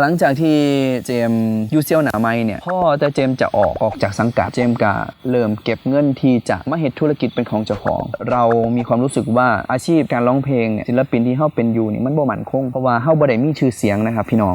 หลังจากที่เจมยูเซียวหนาไม่เนี่ยพ่อแต่เจมจะออกออกจากสังกัดเจมก็เริ่มเก็บเงินที่จะมาเห็นธุรกิจเป็นของเจ้าของ เรามีความรู้สึกว่าอาชีพการร้องเพลงเนี่ยศิลปินที่เฮาเป็นอยู่นี่มันบ่มั่นคงเพราะว่าเฮาบ่ได้มีชื่อเสียงนะครับพี่น้อง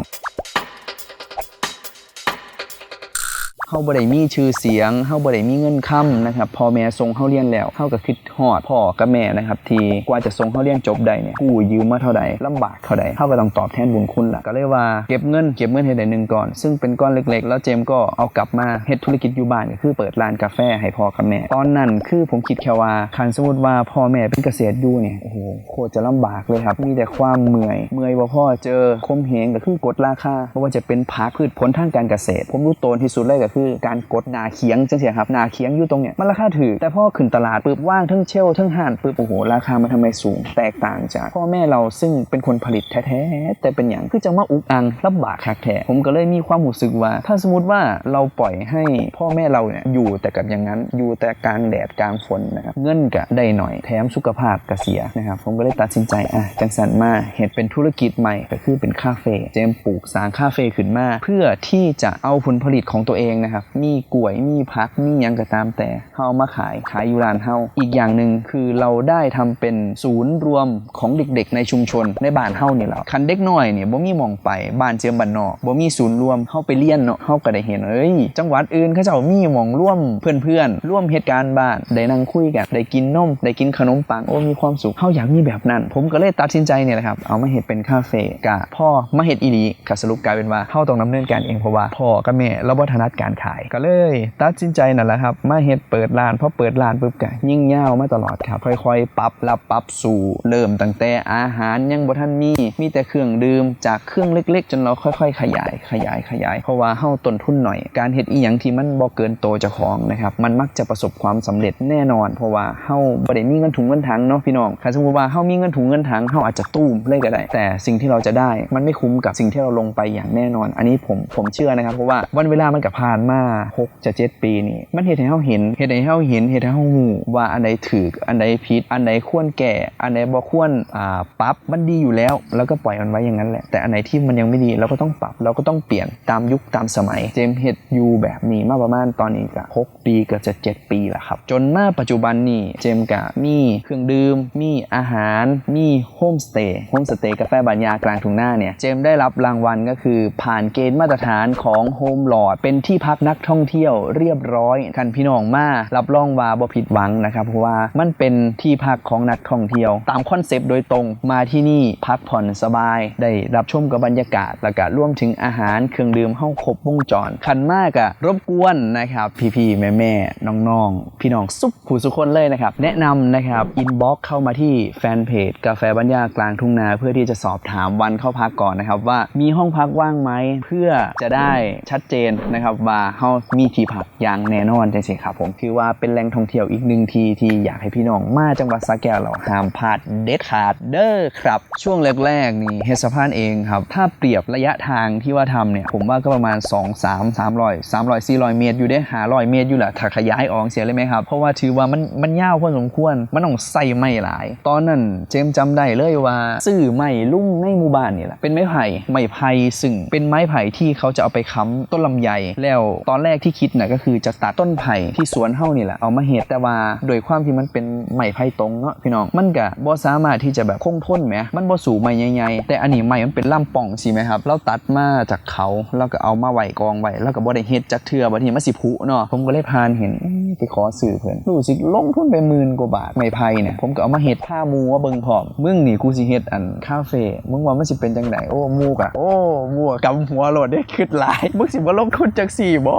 เฮาบ่ได้มีชื่อเสียงเฮาบ่ได้มีเงินค้ำนะครับพ่อแม่ส่งเฮาเรียนแล้วเฮาก็คิดฮอดพ่อกับแม่นะครับที่กว่าจะส่งเฮาเรียนจบได้เนี่ยกู้ยืมมาเท่าใดลำบากเท่าใดเฮาก็ต้องตอบแทนบุญคุณล่ะก็เลยว่าเก็บเงินเก็บเงินให้ได้หนึ่งก่อน ซึ่งเป็นก้อนเล็ก ๆ แล้วเจมก็เอากลับมาเฮ็ดธุรกิจอยู่บ้านก็คือเปิดร้านกาแฟให้พ่อกับแม่ตอนนั้นคือผมคิดแค่ว่าคันสมมุติว่าพ่อแม่เป็นเกษตรอยู่เนี่ยโอ้โหโคตรจะลำบากเลยครับมีแต่ความเมื่อยเมื่อยบ่าพ่อเจอคมเหงก็คือกดราคาเพราะว่าจะเป็นผักพืชผลทางการเกษตร ผมรู้ตนที่สุดเลยก็คือการกดนาเคียงจังเสียครับนาเคียงอยู่ตรงเนี้ยมันราคาถือ แต่พอขึ้นตลาดปุ๊บว่างทั้งเชลทั้งห่านปุ๊บโอ้โหราคามันทำไมสูง แตกต่างจากพ่อแม่เราซึ่งเป็นคนผลิตแท้ๆแต่เป็นอย่างคือจะมาอุกอังลำบากคักแท้ผมก็เลยมีความรู้สึกว่า ถ้าสมมติว่าเราปล่อยให้พ่อแม่เราเนี่ยอยู่แต่กับอย่างนั้นอยู่แต่กลางแดดกลางฝนนะครับเงินก็ได้หน่อยแถมสุขภาพก็เสียนะครับผมก็เลยตัดสินใจอะจังสันมาเห็ดเป็นธุรกิจใหม่ก็คือเป็นคาเฟ่เจมปลูกสร้างคาเฟ่ขึ้นมา เพื่อที่จะเอาผลผลิตของตัวเองนะครับ มีกล้วยมีพักมียังก็ตามแต่เฮามาขายขายอยู่ร้านเฮาอีกอย่างหนึ่งคือเราได้ทำเป็นศูนย์รวมของเด็กๆ ในชุมชนในบ้านเฮานี่แหละคันเด็กน้อยเนี่ยบ่มีมองไปบ้านเจียมบ้านนอกบ่มีศูนย์รวมเฮาไปเรียนเนาะเฮาก็ได้เห็นเอ้ยจังหวัดอื่นเขาเจ้ามีมองร่วมเพื่อนๆร่วมเหตุการณ์บ้านได้นั่งคุยกันได้กินนมได้กินขนมปังโอ้มีความสุขเฮาอยากมีแบบนั้น ผมก็เลยตัดสินใจเนี่ยแหละครับเอามาเฮ็ดเป็นคาเฟ่กะพ่อมาเฮ็ดอีหลีก็สรุปกลายเป็นว่าเฮาต้องดำเนินการเองเพราะว่าพ่อกับแม่เราบ่ถนัดการขาย ก็เลยตัดสินใจนั่นแหละครับ มาเฮ็ดเปิดร้านพอเปิดร้านปุ๊บก็ยิ่งยาวมาตลอดครับ ค่อยๆ ปรับรับปรับสู่เริ่มตั้งแต่อาหารยังบ่ทันมีมีแต่เครื่องดื่มจากเครื่องเล็ก ๆ จนเราค่อย ๆ ขยายขยายขยาย เพราะว่าเฮาต้นทุนหน่อย การเฮ็ดอีหยังที่มันบ่เกินโตเจ้าของนะครับมันมักจะประสบความสำเร็จแน่นอน เพราะว่าเฮาบ่ได้มีเงินถุงเงินถังเนาะพี่น้องถ้าสมมุติว่าเฮามีเงินถุงเงินถังเฮาอาจจะตู้มเลยก็ได้ แต่สิ่งที่เราจะได้มันไม่คุ้มกับสิ่งที่เราลงไปอย่างแน่นอน อันนี้ผมผมเชื่อนะครับเพราะว่าวันเวลามันก็ผ่านมา6จะ7ปีนี่มันเฮ็ดให้เฮาเห็นเฮ็ดให้เฮาเห็นเฮ็ดให้เฮาฮู้ว่าอันใดถูกอันใดผิดอันใดควรแก้อันใดบ่ควรอ่าปรับมันดีอยู่แล้ว แล้วก็ปล่อยมันไว้อย่างนั้นแหละ แต่อันไหนที่มันยังไม่ดีเราก็ต้องปรับเราก็ต้องเปลี่ยนตามยุคตามสมัย เจมส์เฮดยูแบบนี้มาประมาณตอนนี้ก็6ปีเกือบจะ7ปีแล้วครับ จนมาปัจจุบันนี่เจมส์ก็มีเครื่องดื่มมีอาหารมีโฮมสเตย์โฮมสเตย์กาแฟบรรยากลางทุ่งนาเนี่ยเจมส์ได้รับรางวัลก็คือผ่านเกณฑ์มาตรฐานของโฮมหลอดเป็นที่พักนักท่องเที่ยวเรียบร้อยคันพี่น้องมารับรองว่าบ่ผิดหวังนะครับเพราะว่ามันเป็นที่พักของนักท่องเที่ยว ตามคอนเซปต์โดยตรงมาที่นี่พักผ่อนสบาย ได้รับชมกับบรรยากาศแล้วก็ร่วมถึงอาหารเครื่องดื่มเฮาครบวงจรคันมากอะรบกวนนะครับพี่ๆแม่ๆน้องๆ พี่น้องสุขผู้สุคนเลยนะครับ แนะนำนะครับอินบ็อกเข้ามาที่แฟนเพจกาแฟบรรยากลางทุ่งนาเพื่อที่จะสอบถามวันเข้าพักก่อนนะครับ ว่ามีห้องพักว่างไหมเพื่อจะได้ชัดเจนนะครับว่าเฮามีที่พักอย่างแน่นอนจังซี่ครับผมคือว่าเป็นแหล่งท่องเที่ยวอีกหนึ่งทีที่อยากให้พี่น้องมาจังหวัดสระแก้วเราห้ามพลาดเด็ดขาดเด้อครับ ช่วงแรกๆนี่เฮดสะพานเองครับ ถ้าเปรียบระยะทางที่ว่าทำเนี่ยผมว่าก็ประมาณ 2 3 300 300 400 เมตร อยู่ได้หาร้อยเมตรอยู่แหละถ้าขยายออกเสียเลยไหมครับ เพราะว่าถือว่ามันมันยาวพอสมควรมันต้องใส่ไม้หลาย ตอนนั้นเจมส์จำได้เลยว่าซื้อไม้ลุ่งในหมู่บ้านนี่แหละเป็นไม้ไผ่ไม้ไผ่ซึ่งเป็นไม้ไผ่ที่เขาจะเอาไปค้ำต้นลำไยแล้วตอนแรกที่คิดน่ะก็คือจะตัดต้นไผ่ที่สวนเฮานี่แหละเอามาเห็ดแต่ว่าโดยความที่มันเป็นไม้ไผ่ตรงเนาะพี่น้องมันก็บ่สามารถที่จะแบบคงทนแหมมันบ่สูงไม้ใหญ่ๆแต่อันนี้ไม้มันเป็นลำป่องสิไหมครับเราตัดมาจากเขาแล้วก็เอามาไหวกองไว้แล้วก็บ่ได้เห็ดจักเทือบ่ทีมันสิผุเนาะผมก็เลยพานเห็น ไปขอซื้อเพิ่นรู้สึกลงทุนไปหมื่นกว่าบาทไม้ไผ่เนี่ยผมก็เอามาเฮ็ดผ้ามูว่าเบิ่งพร้อมมึงนี่กูสิเฮ็ดอันคาเฟ่มึงว่ามันสิเป็นจังไดโอ้มูกะโอ้มูกกำหัวโหลดได้คิดหลายมึงสิบ่ลงทุนจักสี่บ่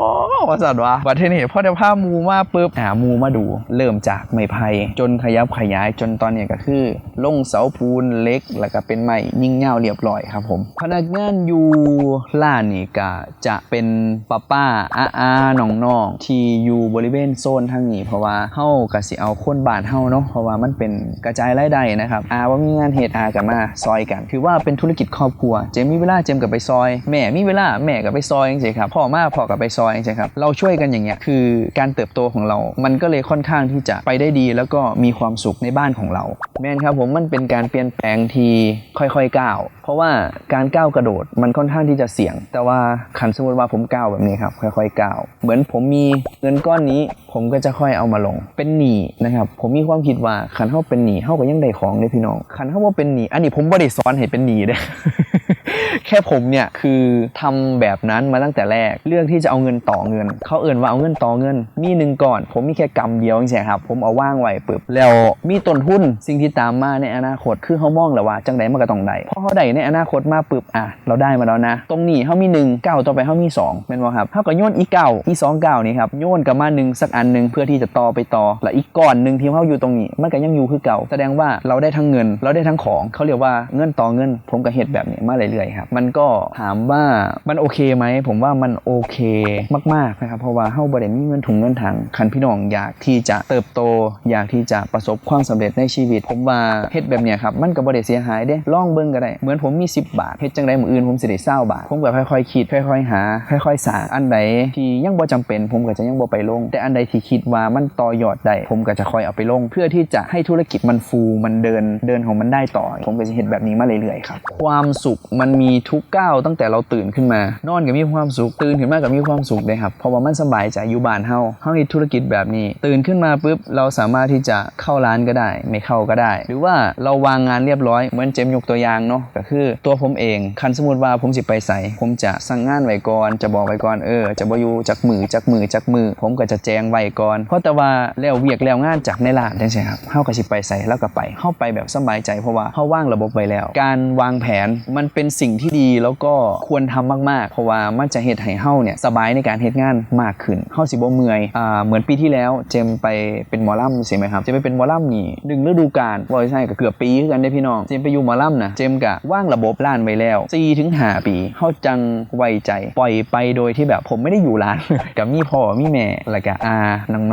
ว่าซั่นวะบัดนี้พอได้ผ้ามูมาปุ๊บหามูมาดู เริ่มจากไม้ไผ่จนขยับขยายจนตอนเนี้ยก็คือ ลงเสาปูนเล็ก แล้วก็เป็นไม้ยิ่งเงาเรียบร้อยครับผมพนักงานอยู่ร้านนี่ก็จะเป็นป้าป้าอาอาน้องน้องๆที่อยู่บริเวณโซนทางนี้ เพราะว่าเฮาก็สิเอาคนบานเฮาเนาะเพราะว่ามันเป็นกระจายรายได้นะครับอาว่ามีงานเหตุอากับมาซอยกัน ถือว่าเป็นธุรกิจครอบครัว เจมมีเวลาเจมกับไปซอย แม่มีเวลาแม่กับไปซอยจังซี่ครับพ่อมาพ่อกับไปซอยใช่ครับเราช่วยกันอย่างเงี้ยคือการเติบโตของเรา มันก็เลยค่อนข้างที่จะไปได้ดี แล้วก็มีความสุขในบ้านของเรา แม่นครับผมมันเป็นการเปลี่ยนแปลงที่ค่อยๆก้าว ราะว่าการก้าวกระโดดมันค่อนข้างที่จะเสี่ยง แต่ว่าขันสมมติว่าผมก้าวแบบนี้ครับค่อยๆก้าวเหมือนผมมีเงินก้อนนี้ ผมก็จะค่อยเอามาลง เป็นหนี้นะครับ ผมมีความคิดว่าขันเข้าเป็นหนี้เฮาก็ยังได้ของเลยพี่น้องขันเข้าว่าเป็นหนี้อันนี้ผมบ่ได้สอนให้เป็นหนี้เด้ แค่ผมเนี่ยคือทำแบบนั้นมาตั้งแต่แรกเลือกที่จะเอาเงินต่อเงินเขาเอื่นว่าเอาเงินต่อเงิน มีหนึ่งก่อน ผมมีแค่กำเดียวจริงๆครับผมเอาว่างไว้ปึ๊บแล้วมีต้นทุนสิ่งที่ตามมาในอนาคตคือเขามองแล้วว่าจังไดมันก็ต้องได้พราะเขาได้ในอนาคตมาปึ๊บอะเราได้มาแล้วนะ ตรงนี้เขามีหนึ่งเก้าต่อไปเขามีสองเป็นว่าครับเขาก็โยนอีกเก้าอีสองเก้านี่ครับโยนกับมาหนึ่งสักอันหนึ่งเพื่อที่จะต่อไปต่อและอีกก้อนหนึ่งที่เขาอยู่ตรงนี้ มันก็ยังอยู่คือเก่า แสดงว่าเราได้ทั้งเงิน เราได้ทั้งของเขาเรียกว่าเงินต่อเงิน ผมก็เฮ็ดแบบนี้มาเรื่อยๆครับมันก็ถามว่ามันโอเคไหมผมว่ามันโอเคมากๆนะครับเพราะว่าเฮาบ่ได้มีเงินถุงเงินถังคันพี่น้องอยากที่จะเติบโต อยากที่จะประสบความสำเร็จในชีวิต ผมว่าเฮ็ดแบบเนี้ยครับมันก็บ่ได้เสียหายเด้ล่องเบิ่งก็ได้เหมือนผมมี 10 บาทเฮ็ดจังไดมื้ออื่นผมสิได้20บาท ผมก็ค่อยๆคิดค่อยๆหา ค่อยๆสร้างอันใดที่ยังบ่จำเป็น ผมก็จะยังบ่ไปลง แต่อันใดที่คิดว่ามันต่อยอดได้ผมก็จะค่อยเอาไปลง เพื่อที่จะให้ธุรกิจมันฟูมันเดินเดินของมันได้ต่อ ผมก็จะเฮ็ดแบบนี้มาเรื่อยๆครับความสุขมันมีทุกก้าวตั้งแต่เราตื่นขึ้นมานอนก็มีความสุขตื่นขึ้นมาก็มีความสุขเลยครับเพราะว่ามันสบายใจอยู่บ้านเฮาเฮาเฮ็ดธุรกิจแบบนี้ ตื่นขึ้นมาปุ๊บเราสามารถที่จะเข้าร้านก็ได้ ไม่เข้าก็ได้ หรือว่าเราวางงานเรียบร้อยเหมือนเจมยกตัวอย่างเนาะก็คือตัวผมเองคันสมมติว่าผมสิไปใส่ผมจะสั่งงานไว้ก่อนจะบอกไว้ก่อนเออ จะบอยู่จากมือจากมือจากมือ ผมก็จะแจ้งไว้ก่อน เพราะแต่ว่าแล้วเวียกแล้วงานจากในร้านจังซี่ครับเฮาก็สิไปใส่แล้วก็ไปเฮาไปแบบสบายใจเพราะว่าเฮาว่างระบบไว้แล้ว การวางแผนมันเป็นสิ่งที่ดีแล้วก็ควรทำมากๆ เพราะว่ามันจะเฮ็ดให้เฮาเนี่ยสบายในการเฮ็ดงานมากขึ้นเฮาสิบ่เมื่อยอ่าเหมือนปีที่แล้วเจมไปเป็นหมอลำใช่ไหมครับเจมไปเป็นหมอลำนี่หนึ่งฤดูกาลบ่ใช่ก็เกือบปีคือกันได้พี่น้องเจมไปอยู่หมอลำนะเจมกะว่างระบบร้านไว้แล้ว4ถึง5ปีเฮาจังไว้ใจ ปล่อยไปโดยที่แบบผมไม่ได้อยู่ร้าน กับมีพ่อมีแม่แล้วก็อา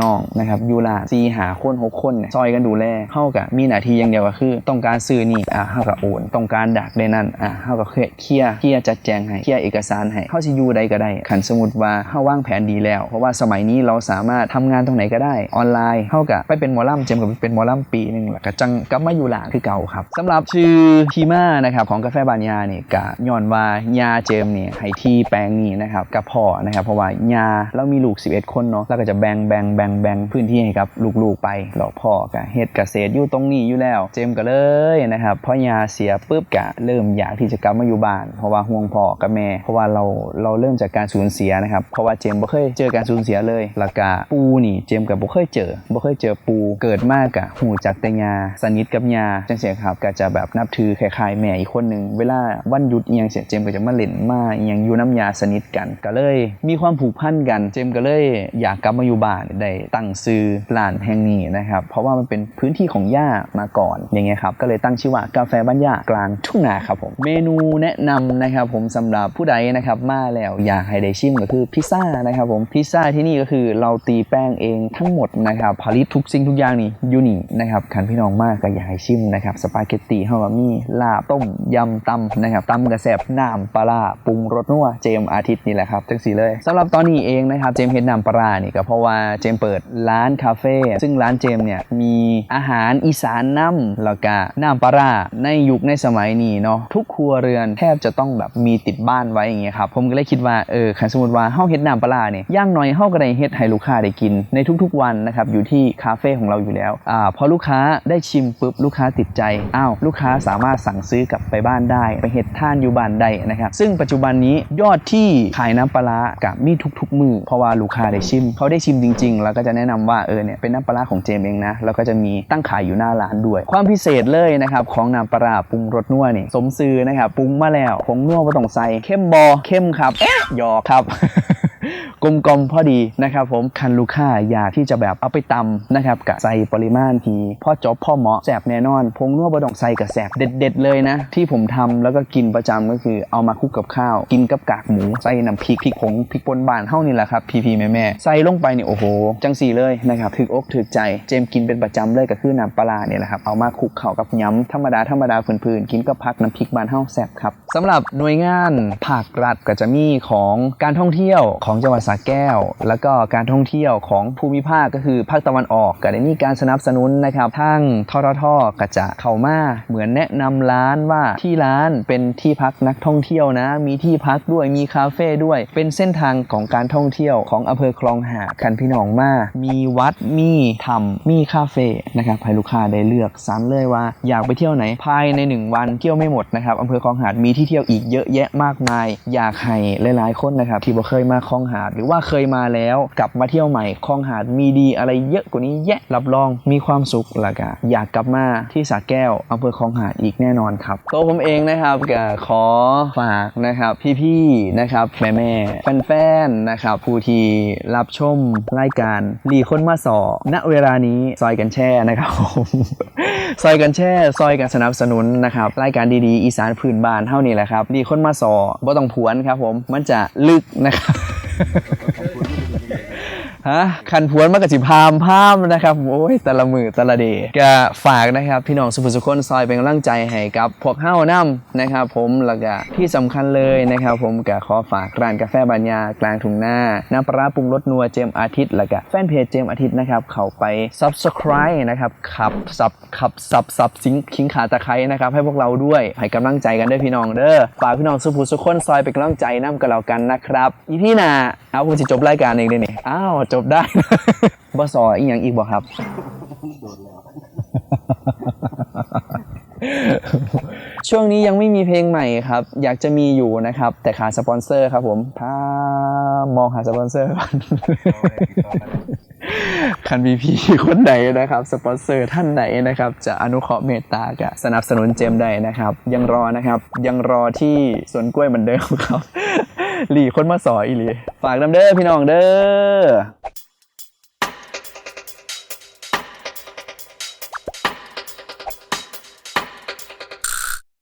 น้องๆนะครับอยู่ร้าน4หาคน6คนเนี่ยซอยกันดูแลเฮากะมีหน้าที่อย่างเดียวก็คือ ต้องการซื้อนี่อะเฮาก็โอนต้องการดักได้นั่นอะเฮาก็เคลียร์เคลียร์จัดแจงให้เคลียร์เอกสารให้เฮาสิอยู่ใดก็ได้คันสมมุติว่าเฮาวางแผนดีแล้ว เพราะว่าสมัยนี้เราสามารถทำงานตรงไหนก็ได้ออนไลน์เฮากะไปเป็นหมอลำเจมกับเป็นหมอลำปีหนึ่งแล้วก็จังกับมาอยู่หลานคือเก่าครับสำหรับชื่อทีมานะครับของกาแฟบานยาเนี่ยกะย้อนว่ายาเจมเนี่ยให้ที่แปลงนี้นะครับกับพ่อนะครับเพราะว่ายาเรามีลูก 11 คนเนาะแล้วก็จะแบ่งแบ่งแบ่งแบ่งพื้นที่ให้กับลูกๆไปแล้วพ่อกะเฮ็ดเกษตรอยู่ตรงนี้อยู่แล้ว เจมก็เลยนะครับพอยาเสียปุ๊บกะเริ่มอยากที่จะกลับมาอยู่บ้าน เพราะว่าห่วงพ่อกับแม่ เพราะว่าเราเราเริ่มจากการสูญเสียนะครับ เพราะว่าเจมบ่เคยเจอการสูญเสียเลยแล้วก็ปูนี่เจมกับบ่เคยเจอบ่เคยเจอปูเกิดมากกะหูจักแต่ยาสนิทกับยาจังเสียครับก็จะแบบนับถือคล้ายๆแม่อีกคนหนึ่งเวลาวันหยุดเอียงเสียเจมก็จะมาเล่นมาเอียงอยู่น้ำยาสนิทกันก็เลย มีความผูกพันกันเจมก็เลยอยากกลับมาอยู่บ้านได้ตั้งซื้อร้านแห่งนี้นะครับเพราะว่ามันเป็นพื้นที่ของย่ามาก่อนอย่างเงี้ยครับก็เลยตั้งชื่อว่ากาแฟบ้านย่ากลางทุ่งนาครับผมเมนูแนะนำนะครับผมสำหรับผู้ใดนะครับมาแล้วอยากให้ได้ชิมก็คือพิซซ่านะครับผมพิซซ่าที่นี่ก็คือเราตีแป้งเองทั้งหมดนะครับผลิตทุกสิ่งทุกอย่างนี่อยู่นี่นะครับคันพี่น้องมากก็อยากให้ชิมนะครับสปาเกตตีเฮาก็มีลาบต้มยำตำนะครับตำกระแสบน้ำปลาปรุงรสนัวเจมอาทิตย์นี่แหละครับจังสีเลยสำหรับตอนนี้เองนะครับเจมเฮ็ดน้ำปลานี่ก็เพราะว่าเจมเปิดร้านคาเฟ่ซึ่งร้านเจมเนี่ยมีอาหารอีสานน้ำแล้วก็น้ำปลาร้าในยุคในสมัยนี้เนาะทุกครัวเรือนแทบจะต้องแบบมีติดบ้านไว้อย่างเงี้ยครับผมก็เลยคิดว่าเออคันสมมติว่าเฮาเฮ็ดน้ำปลาเนี่ยย่างน้อยเฮาก็ได้เฮ็ดให้ลูกค้าได้กิน ในทุกๆวันนะครับอยู่ที่คาเฟ่ของเราอยู่แล้วอ่าพอลูกค้าได้ชิมปุ๊บลูกค้าติดใจอ้าวลูกค้าสามารถสั่งซื้อกลับไปบ้านได้ ไปเฮ็ดท่านอยู่บ้านได้นะครับซึ่งปัจจุบันนี้ยอดที่ขายน้ำปลากับมีทุกๆมือเพราะว่าลูกค้าได้ชิมเขาได้ชิมจริง ๆ แล้วก็จะแนะนำว่าเออเนี่ยเป็นน้ำปลาของเจมเองนะแล้วก็จะมีตั้งขายอยู่หน้าร้านด้วย ความพิเศษเลยนะครับของน้ำปลาร้าปรุงรสนัวนี่สมซื้อนะครับปรุงมาแล้วผงนัวบ่ต้องใส่เข้มบอเข้มครับหยอกครับ ลมกลมๆพอดีนะครับผมคันลูกค้าอยากที่จะแบบเอาไปตำนะครับกะใส่ปริมาณทีพ่อจบพ่อเหมาะแสบแน่นอนพงนัวบดองใส่กับแสบเด็ด ๆ เลยนะ ที่ผมทำแล้วก็กินประจำก็คือเอามาคลุกกับข้าว กินกับกากหมูใส่น้ำพริกพริกผงพริกป่นบานเท่านี่แหละครับพี่ๆแม่ๆใส่ลงไปเนี่ยโอ้โห จังสีเลยนะครับถึกอกถึกใจเจมกินเป็นประจำเลยก็คือน้ำปลาเนี่ยแหละครับเอามาคลุกเข้ากับยำธรรมดาธรรมดาพื้นๆกินกับผักน้ำพริกบานเท่าแสบครับสำหรับหน่วยงานภาครัฐก็จะมีของการท่องเที่ยวของจังหวัดสระแก้ว แล้วก็การท่องเที่ยวของภูมิภาคก็คือภาคตะวันออกก็ได้มีการสนับสนุนนะครับทั้งทททก็จะเข้ามาเหมือนแนะนำร้านว่าที่ร้านเป็นที่พักนักท่องเที่ยวนะ มีที่พักด้วยมีคาเฟ่ด้วย เป็นเส้นทางของการท่องเที่ยวของอำเภอคลองหาดคันพี่น้องมา มีวัดมีธรรมมีคาเฟ่นะครับให้ลูกค้าได้เลือกสรรเลยว่า อยากไปเที่ยวไหนภายในหนึ่งวันเที่ยวไม่หมดนะครับอำเภอคลองหาดมีที่เที่ยวอีกเยอะแยะมากมาย อยากให้หลายๆคนนะครับที่บ่เคยมาคลองหาดหรือว่าเคยมาแล้วกลับมาเที่ยวใหม่คลองหาดมีดีอะไรเยอะกว่านี้แยะรับรองมีความสุขละก็อยากกลับมาที่สระแก้วอำเภอคลองหาดอีกแน่นอนครับตัวผมเองนะครับก็ขอฝากนะครับพี่ๆนะครับแม่ๆแฟนๆนะครับผู้ที่รับชมรายการรีคนมาสอณเวลานี้ซอยกันแช่นะครับผมซอยกันแช่ซอยกันสนับสนุนนะครับรายการดีๆ อีสานพื้นบ้านเท่านี้แหละครับรีคนมาสอบ่ต้องผวนครับผมมันจะลึกนะครับ okay. ฮะคันพวนมากกับสิพามพามนะครับโอ้ยแต่ละมือแต่ละเดก็ฝากนะครับ พี่น้องสุภุสุคนซอยเป็นกำลังใจให้กับพวกเฮ้าน้ำนะครับผมแล้วก็ที่สำคัญเลยนะครับ ผมก็ขอฝากร้านกาแฟบรรยากลางทุ่งนาน้ำปลาปรุงรสนัวเจมอาทิตย์แล้วก็แฟนเพจเจมอาทิตย์นะครับ เขาไป subscribe นะครับขับสับขับสับสับสิงคิงขาตะไคร้นะครับ ให้พวกเราด้วยให้กำลังใจกันด้วยพี่น้องเด้อฝากพี่น้องสุภุสุคนซอยเป็นกำลังใจน้ำกับเรากันนะครับอีพี่นาเอาผมจะจบรายการเองเลยนี่อ้าวจบบได้ บสออีกอย่างอีกบ่ครับ ช่วงนี้ยังไม่มีเพลงใหม่ครับ อยากจะมีอยู่นะครับ แต่ขาดสปอนเซอร์ครับผมถ้ามองหาสปอนเซอร์ก่อนคันบีพีคนไหนนะครับ สปอนเซอร์ท่านไหนนะครับ จะอนุเคราะห์เมตตากะสนับสนุนเจมได้นะครับ ยังรอนะครับ ยังรอที่สวนกล้วยเหมือนเดิมครับ หลีคนมาสออีหลี ฝากน้ำเด้อพี่น้องเด้อ